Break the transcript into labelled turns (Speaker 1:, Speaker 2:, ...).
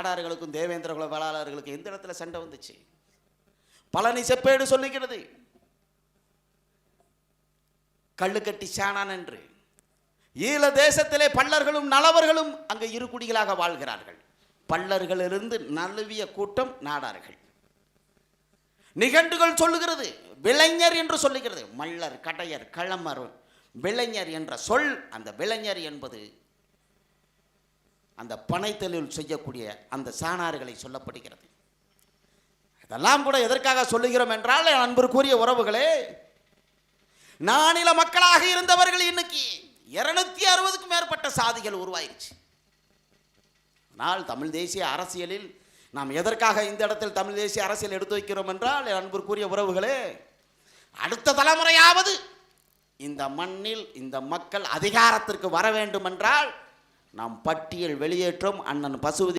Speaker 1: நாடார்களுக்கும் தேவேந்திர குல வேளாளர்களுக்கும் எந்த இடத்துல சண்டை வந்துச்சு? பழனி செப்பேடு சொல்லுகிறது கள்ளுக்கட்டி சாணான் என்று. ஈழ தேசத்திலே பல்லர்களும் நலவர்களும் அங்கு இரு குடிகளாக வாழ்கிறார்கள். பல்லர்களிலிருந்து நழுவிய கூட்டம் நாடார்கள். நிகண்டுகள் சொல்லுகிறது விளைஞர் என்று சொல்லுகிறது. மல்லர் கடையர் களமர் விளைஞர் என்ற சொல் அந்த விளைஞர் என்பது அந்த பனைத்தலில் செய்யக்கூடிய அந்த சாணார்களை சொல்லப்படுகிறது. இதெல்லாம் கூட எதற்காக சொல்லுகிறோம் என்றால் என் அன்பிற்குரிய உறவுகளே நானில மக்களாக இருந்தவர்கள் இன்னைக்கு இருநூத்தி அறுபதுக்கும் மேற்பட்ட சாதிகள் உருவாயிருச்சு. ஆனால் தமிழ் தேசிய அரசியலில் நாம் எதற்காக இந்த இடத்தில் தமிழ் தேசிய அரசியல் எடுத்து வைக்கிறோம் என்றால் என் அன்பிற்குரிய உறவுகளே அடுத்த தலைமுறையாவது இந்த மண்ணில் இந்த மக்கள் அதிகாரத்திற்கு வர வேண்டும் என்றால் நாம் பட்டியல் வெளியேற்றம். அண்ணன் பசுபதி